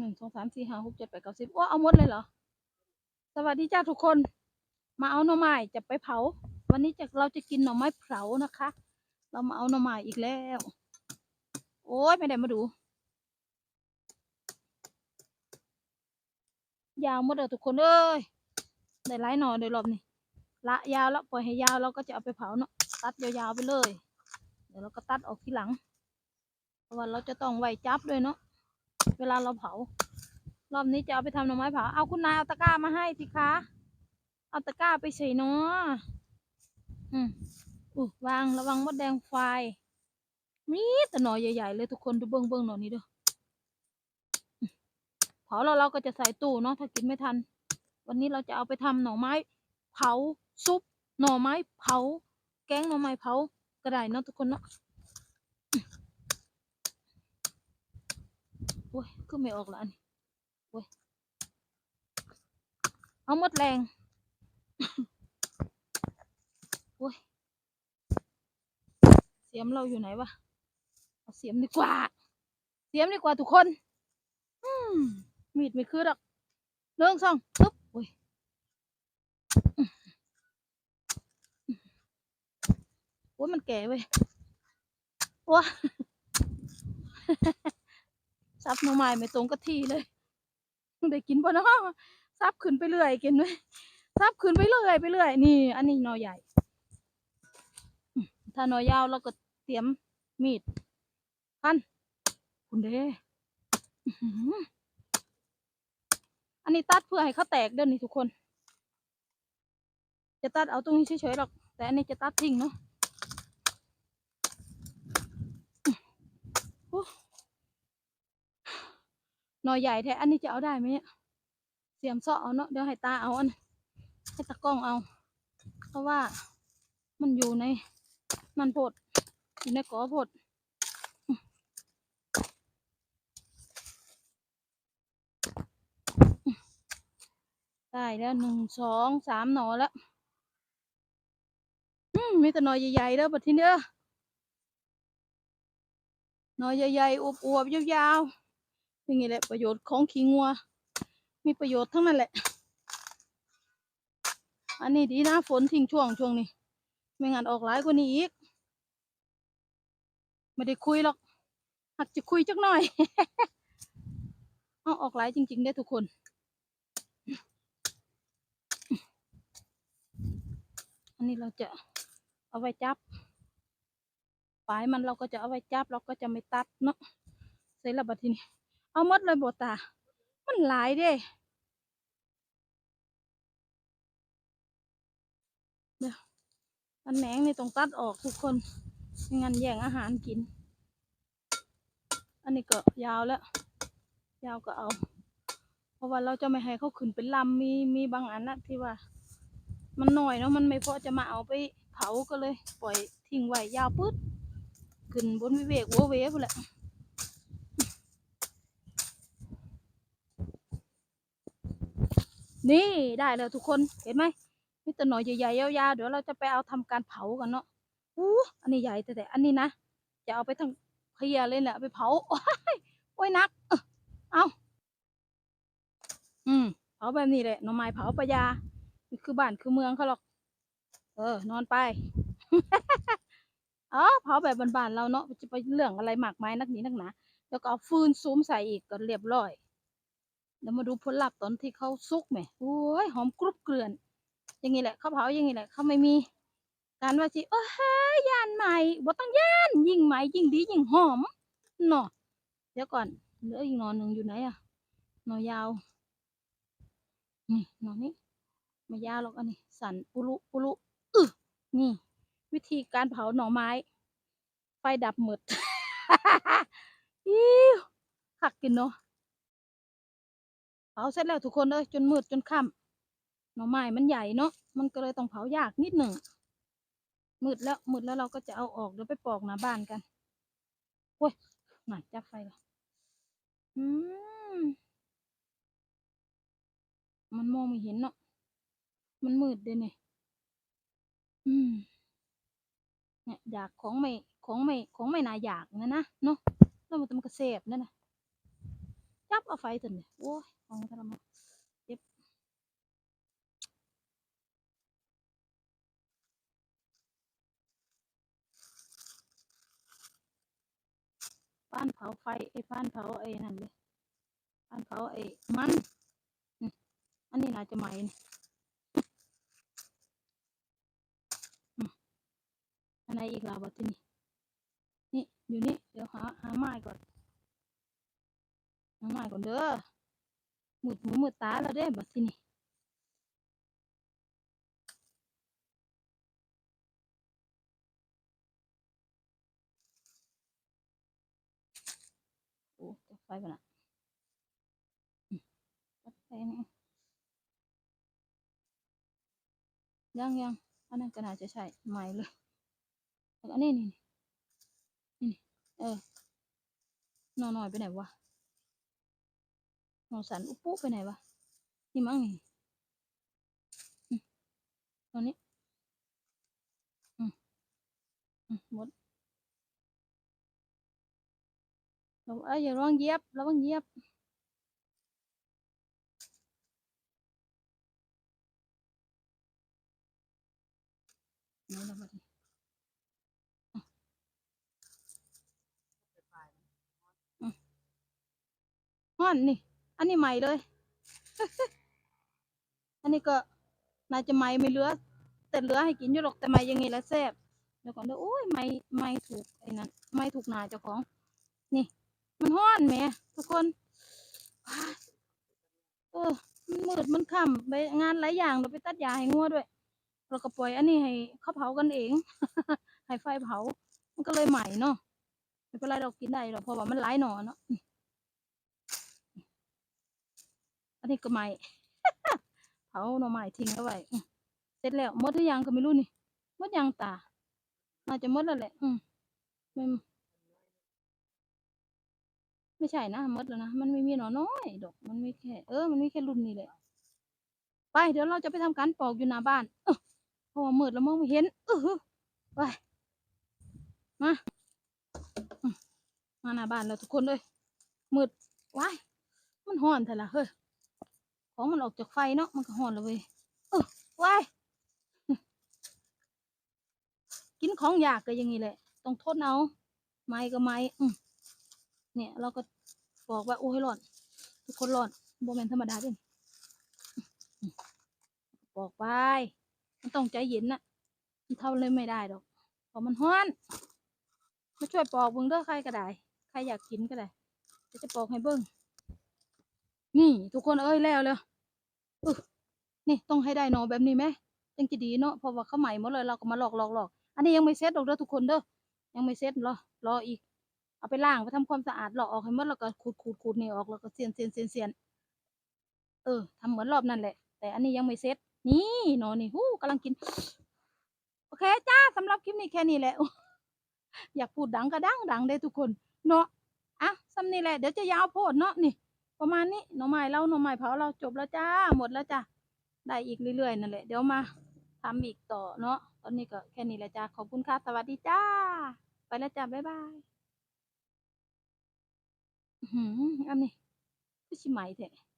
หนึ่งสองสามสี่ห้าหกเจ็ดแปดเก้าสิบโอ้เอาหมดเลยเหรอ สวัสดีจ้าทุกคน มาเอาหน่อไม้จะไปเผา วันนี้จะเราจะกินหน่อไม้เผานะคะ เรามาเอาหน่อไม้อีกแล้ว โอ้ยไม่ได้มาดู ยาวหมดเลยทุกคนเอ้ยได้หลายหน่อโดยรอบนี้ละยาวแล้วปล่อยให้ยาวเราก็จะเอาไปเผาเนาะตัดยาวๆไปเลย เดี๋ยวเราก็ตัดออกทีหลังเพราะว่าเราจะต้องไวจับด้วยเนาะ เวลาเราเผารอบนี้จะเอาไปทำหน่อไม้เผาเอาคุณนายเอาตะกร้ามาให้สิคะเอาตะกร้าไปใส่เนาะอืมอู้วางระวังมดแดงไฟมีแต่หน่อใหญ่ๆเลยทุกคนดูเบิ้งเบิ้งหน่อนี้เด้ออืมเผาแล้วเราก็จะใส่ตู้เนาะถ้ากินไม่ทัน วันนี้เราจะเอาไปทำหน่อไม้ เผาซุปหน่อไม้เผา แกงหน่อไม้เผาก็ได้เนาะทุกคนเนาะ โอ้ยคือไม่ออกละอันนี้โอ้ยเอาหมดแรงโอ้ยเสียมเราอยู่ไหนวะเอาเสียมดีกว่า เสียมดีกว่าทุกคนอืมมีดไม่คือดอกหนึ่งสองปึ๊บโอ้ยโอ้ยมันแก่เว้ยว้า ซับหน่อไม้ไม่ตรงกับที่เลยได้กินปะเนาะซับขึ้นไปเรื่อยกินไหมซับขึ้นไปเรื่อยไปเรื่อยนี่ อันนี้หนอใหญ่ ถ้าหนอยาวเราก็เตรียมมีดพันคุณเด้อันนี้ตัดเพื่อให้เขาแตกเด้อนี่ทุกคน จะตัดเอาตรงนี้เฉยๆหรอก แต่อันนี้จะตัดทิ้งเนาะอื้อโอ้ หนอใหญ่แท้อันนี้จะเอาได้ไหมเนี่ยเสียมเสาะเอาเนาะเดี๋ยวให้ตาเอาอันให้ตากล้องเอา เพราะว่ามันอยู่ในมันโพดอยู่ในกอโพดได้แล้วหนึ่งสองสามหนอแล้วอืมมีแต่หนอใหญ่ๆเด้อบัดทีเด้อหนอใหญ่ๆอวบๆยาวๆ อย่างนี้แหละประโยชน์ของขี้งัว มีประโยชน์ทั้งนั้นแหละ อันนี้ดีนะฝนทิ้งช่วงช่วงนี้ ไม่งั้นออกหลายกว่านี้อีก ไม่ได้คุยหรอกหักจะคุยจักหน่อย เอาออกหลายจริง ๆ ได้ทุกคนอันนี้เราจะเอาไว้จับปลายมันเราก็จะเอาไว้จับเราก็จะไม่ตัดเนาะเสร็จแล้วบัดทีนี้ เอาหมดเลยบตา มันหลายเด้อันแหนงนี่ต้องตัดออกทุกคนไม่งั้นแย่งอาหารกิน อันนี้ก็ยาวแล้ว ยาวก็เอา เพราะว่าเราจะไม่ให้เขาขึ้นเป็นลำมีมีบางอันนะที่ว่า มันหน่อยเนาะมันไม่พอจะมาเอาไปเผาก็เลย ปล่อยทิ้งไว้ยาวปึ๊ดขึ้นบนวิเวกวัวเวพุ่นแหละ นี่ได้แล้วทุกคนเห็นไหมนี่ตัวหน่อยใหญ่ๆยาวๆเดี๋ยวเราจะไปเอาทำการเผากันเนาะอู้อันนี้ใหญ่แต่แต่อันนี้นะจะเอาไปทั้งเคลียเลยแหละไปเผาโอ้ยโอ้ยนัก เอาอืมเผาแบบนี้แหละหน่อไม้เผาปะยานี่คือบ้านคือเมืองเขาหรอก เออ นอนไปอ๋อเผาแบบบ้านๆเราเนาะจะไปเรื่องอะไรมากมายนักหนีนักหนาแล้วก็เอาฟืนซูมใส่อีกก็เรียบร้อย เดี๋ยวมาดูผลลัพธ์ตอนที่เขาสุกไหมโอ้ยหอมกรุบเกลื่อน อย่างนี้แหละเขาเผาอย่างนี้แหละเขาไม่มี การว่าสิเออเฮ้ยยานใหม่บ่ต้องยานยิ่งใหม่ยิ่งดียิ่งหอมเนาะเดี๋ยวก่อนเหลืออีกหนอนหนึ่งอยู่ไหนอะหนอยาวนี่หนอนี้ไม่ยาวหรอกอันนี้ สันปุรุปุรุอึนี่ วิธีการเผาหน่อไม้ ไฟดับหมดอิ้วขักกินเนาะาเสร็จแล้วทุกคนเลยจนมืดจนค่ำหน่อไม้มันใหญ่เนาะมันก็เลยต้องเผายากนิดหนึ่งมืดแล้วมืดแล้วเราก็จะเอาออกเดี๋ยวไปปอกหน้าบ้านกันโอ้ยหนาจับไฟละอืมมันมองไม่เห็นเนาะมันมืดเด้เนี่ยอืมเนี่ยอยากของไม่ของไม่ของไม่น่าอยากนะนะเนาะแล้วมันจะมันกระเสบนั่นนะ จับเอาไฟถึงเนี่ยโอ้ยของทรมานเจ็บฟ้านเผาไฟไอ้ฟ้านเผาไอ้นั่นเลยฟ้านเผาไอ้มันอันนี้น่าจะไหมนี่อันไหนอีกล่ะบัดทีนี้นี่อยู่นี่เดี๋ยวหาหาไม้ก่อน หาไม้ก่อนเด้อหมุดหูหมุดตาแล้วเด้บัดทีนี้โอ้จะไฟไปละอืมจัดไฟนี่ยังยังอันนั้นก็น่าจะใช่ใหม่เลยแล้วอันนี้นี่นี่เออ นอหน่อยไปไหนวะ นอสันอุปุไปไหนวะนี่มั้งนี่ตอนนี้หมดเราเอ้ยอย่าร้องเหยียบระวังเหยียบไหนเราบัดฮ้อนนี่ อันนี้ใหม่เลย อันนี้ก็น่าจะใหม่ไม่เหลือ แต่เหลือให้กินอยู่หรอกแต่ใหม่ยังไงละแซ่บเดี๋ยวก่อนเด้อโอ้ยใหม่ใหม่ถูกไอ้นั่นใหม่ถูกนาเจ้าของ นี่ มันฮ้อนแหมทุกคนเออมันมืดมันค่ำไปงานหลายอย่างเราไปตัดหญ้าให้งัวด้วย เราก็ปล่อยอันนี้ให้เขาเผากันเองให้ไฟเผา มันก็เลยใหม่เนาะไม่เป็นไรเรากินได้หรอกเพราะว่ามันหลายหน่อเนาะ อันนี้ก็ใหม่เผาหน่อไม้ทิ้งเอาไว้เสร็จแล้วมดหรือยังก็ไม่รู้นี่มดยังตาน่าจะมดแล้วแหละ อืมไม่ไม่ใช่นะมดแล้วนะมันไม่มีหน่อน้อยดอกมันไมีแค่เออมันไมีแค่รุ่นนี้แหละไปเดี๋ยวเราจะไปทำการปอกอยู่หน้าบ้านเออเพราะว่ามืดแล้วมองไม่เห็นเออไปมามาหน้าบ้านแล้วทุกคนเลยมืดว้ายมันห้อนแต่ละเฮ้ย ของมันออกจากไฟเนาะมันก็หอนแล้วเว้ยเออว้ายกินของอยากก็อย่างนี้แหละ ต้องทนเอาไม้ก็ไม้อืเนี่ย เราก็บอกว่าโอ้ยร้อนทุกคนร้อนโบแมนธรรมดาเด้วยบอกไปมันต้องใจเย็นน่ะมันเท่าเลยไม่ได้ดอกเพราะมันฮ้อนมาช่วยปอกเบิ่งเด้อใครก็ได้ใครอยากกินก็ได้จะปอกให้เบิ่งนี่ ทุกคนเอ้ยแล้วเลย นี่ต้องให้ได้หนอแบบนี้ไหมจังจะดีเนาะเพราะว่าเขาใหม่หมดเลยเราก็มาหลอกหลอกหลอกอันนี้ยังไม่เซ็ตดอกเด้อทุกคนเด้อยังไม่เซ็ตรอรออีก เอาไปล้างไปทำความสะอาดหลอกออกให้หมดแล้วก็ขูดขูดขูดนี่ออกแล้วก็เสียนเสียนเสียนเสียนเออทำเหมือนรอบนั่นแหละ แต่อันนี้ยังไม่เซ็ตนี่หนอนี่หู้กำลังกิน โอเคจ้าสำหรับคลิปนี้แค่นี้แหละอยากพูดดังก็ดังดังได้ทุกคน เนาะอะซ้ำนี่แหละเดี๋ยวจะยาวโพดเนาะนี่ ประมาณนี้หน่อไม้เราหน่อไม้เผาเราจบแล้วจ้าหมดแล้วจ้าได้อีกเรื่อยๆนั่นแหละเดี๋ยวมาทำอีกต่อเนาะตอนนี้ก็แค่นี้แหละจ้าขอบคุณค่ะสวัสดีจ้า ไปแล้วจ้าบ๊ายบายอื้มอันนี้คือชิไหมเถอะ